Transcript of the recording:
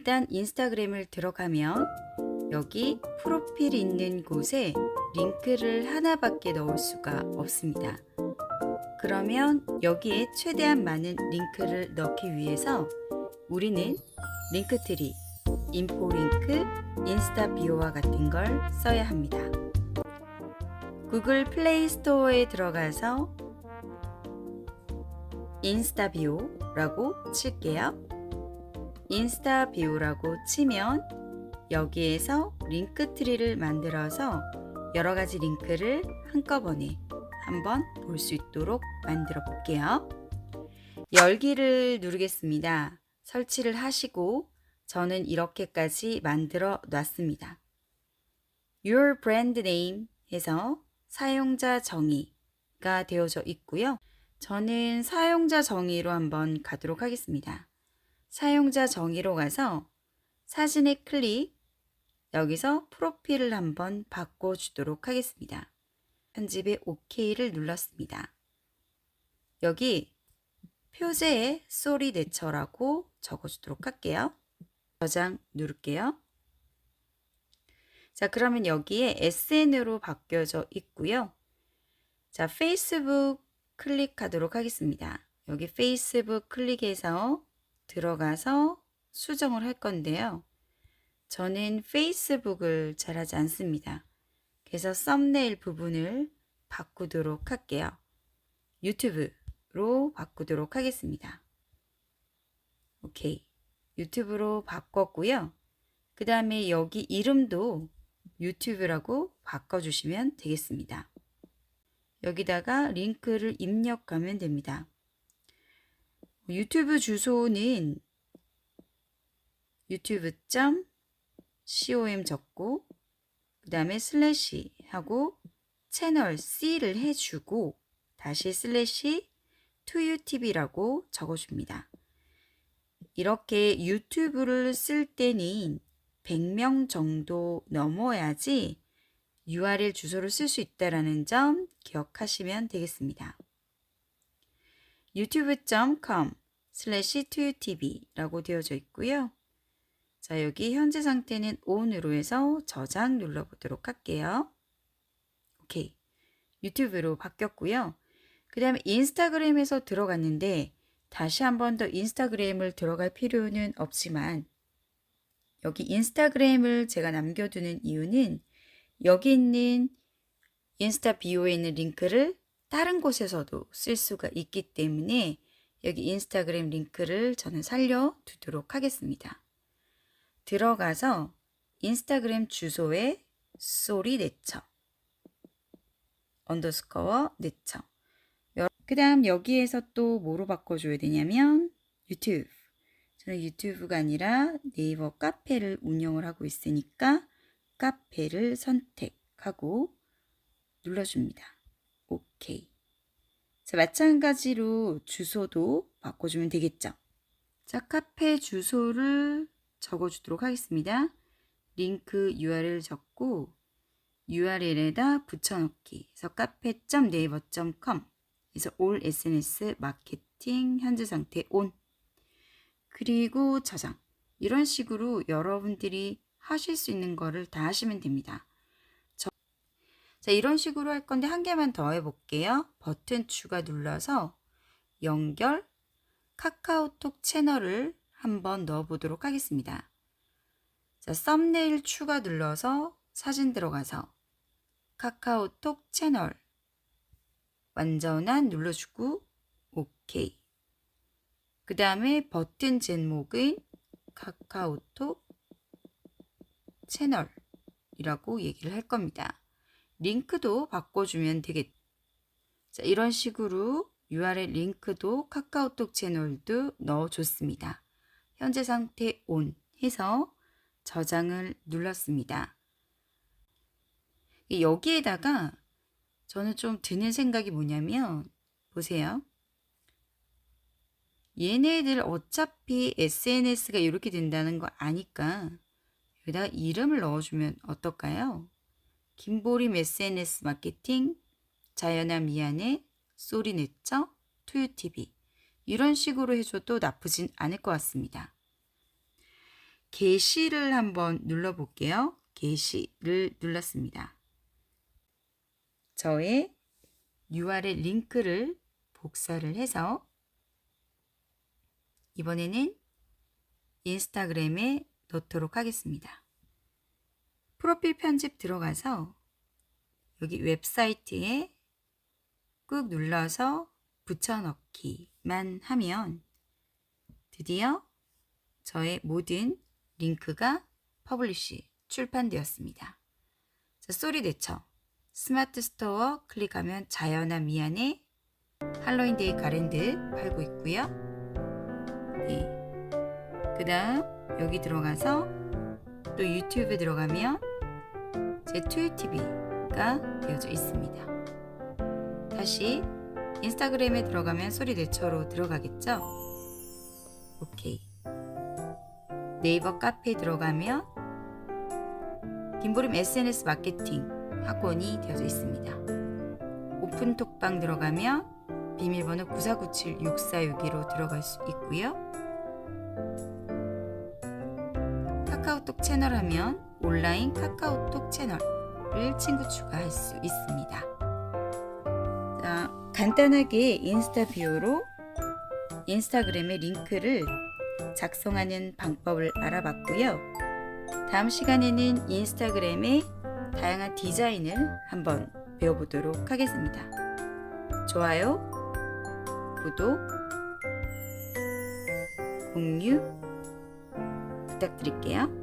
일단 인스타그램을 들어가면 여기 프로필 있는 곳에 링크를 하나밖에 넣을 수가 없습니다. 그러면 여기에 최대한 많은 링크를 넣기 위해서 우리는 링크트리, 인포링크, 인스타 비오와 같은 걸 써야 합니다. 구글 플레이 스토어에 들어가서 인스타 비오라고 칠게요. 인스타 비오라고 치면 여기에서 링크 트리를 만들어서 여러 가지 링크를 한꺼번에 한번 볼 수 있도록 만들어 볼게요. 열기를 누르겠습니다. 설치를 하시고 저는 이렇게까지 만들어 놨습니다. Your brand name 해서 사용자 정의가 되어져 있고요. 저는 사용자 정의로 한번 가도록 하겠습니다. 사용자 정의로 가서 사진에 클릭, 여기서 프로필을 한번 바꿔주도록 하겠습니다. 편집에 OK를 눌렀습니다. 여기 표제에 소리 내처라고 적어주도록 할게요. 저장 누를게요. 자, 그러면 여기에 SN으로 바뀌어져 있고요. 자, 페이스북 클릭하도록 하겠습니다. 여기 페이스북 클릭해서 들어가서 수정을 할 건데요. 저는 페이스북을 잘 하지 않습니다. 그래서 썸네일 부분을 바꾸도록 할게요. 유튜브로 바꾸도록 하겠습니다. 오케이. 유튜브로 바꿨고요. 그 다음에 여기 이름도 유튜브라고 바꿔주시면 되겠습니다. 여기다가 링크를 입력하면 됩니다. 유튜브 주소는 유튜브.com 적고 그 다음에 슬래시 하고 채널 C를 해주고 다시 슬래시 투유TV라고 적어줍니다. 이렇게 유튜브를 쓸 때는 100명 정도 넘어야지 URL 주소를 쓸 수 있다는 점 기억하시면 되겠습니다. 유튜브.com 슬래시 투유TV라고 되어져 있고요. 자, 여기 현재 상태는 ON으로 해서 저장 눌러보도록 할게요. 오케이. 유튜브로 바뀌었고요. 그 다음에 인스타그램에서 들어갔는데 다시 한 번 더 인스타그램을 들어갈 필요는 없지만 여기 인스타그램을 제가 남겨두는 이유는 여기 있는 인스타 비오에 있는 링크를 다른 곳에서도 쓸 수가 있기 때문에 여기 인스타그램 링크를 저는 살려두도록 하겠습니다. 들어가서 인스타그램 주소에 소리 내쳐 언더스코어 내쳐 그 다음 여기에서 또 뭐로 바꿔줘야 되냐면 유튜브 저는 유튜브가 아니라 네이버 카페를 운영을 하고 있으니까 카페를 선택하고 눌러줍니다. 오케이. 자, 마찬가지로 주소도 바꿔주면 되겠죠. 자, 카페 주소를 적어주도록 하겠습니다. 링크 URL 적고 URL에다 붙여넣기. 그래서 카페.네이버.com 그래서 올 SNS 마케팅 현재 상태 온 그리고 저장 이런 식으로 여러분들이 하실 수 있는 거를 다 하시면 됩니다. 저, 자 이런 식으로 할 건데 한 개만 더 해볼게요. 버튼 추가 눌러서 연결 카카오톡 채널을 한번 넣어보도록 하겠습니다. 자 썸네일 추가 눌러서 사진 들어가서 카카오톡 채널 완전한 눌러주고 오케이. 그 다음에 버튼 제목은 카카오톡 채널이라고 얘기를 할 겁니다. 링크도 바꿔주면 되겠. 자, 이런 식으로 URL 링크도 카카오톡 채널도 넣어줬습니다. 현재 상태 온 해서 저장을 눌렀습니다. 여기에다가 저는 좀 드는 생각이 뭐냐면 보세요. 얘네들 어차피 SNS가 이렇게 된다는 거 아니까 여기다가 이름을 넣어주면 어떨까요? 김보림 SNS 마케팅, 자연아 미안해, 소리 냈죠? 투유TV 이런 식으로 해줘도 나쁘진 않을 것 같습니다. 게시를 한번 눌러볼게요. 게시를 눌렀습니다. 저의 URL 링크를 복사를 해서 이번에는 인스타그램에 넣도록 하겠습니다. 프로필 편집 들어가서 여기 웹사이트에 꾹 눌러서 붙여넣기만 하면 드디어 저의 모든 링크가 퍼블리시 출판되었습니다. 자, 소리 대처 스마트 스토어 클릭하면 자연아 미안해 할로윈데이 가랜드 팔고 있고요. 네. 그 다음 여기 들어가서 또 유튜브 들어가면 제 투유TV가 되어져 있습니다. 다시 인스타그램에 들어가면 소리 대처로 들어가겠죠? 오케이. 네이버 카페에 들어가면 김보림 SNS 마케팅 학원이 되어져 있습니다. 오픈 톡방 들어가면 비밀번호 9497-6462로 들어갈 수 있고요. 카카오톡 채널 하면 온라인 카카오톡 채널을 친구 추가할 수 있습니다. 자, 간단하게 인스타 비오로 인스타그램의 링크를 작성하는 방법을 알아봤고요. 다음 시간에는 인스타그램의 다양한 디자인을 한번 배워보도록 하겠습니다. 좋아요, 구독, 공유 부탁드릴게요.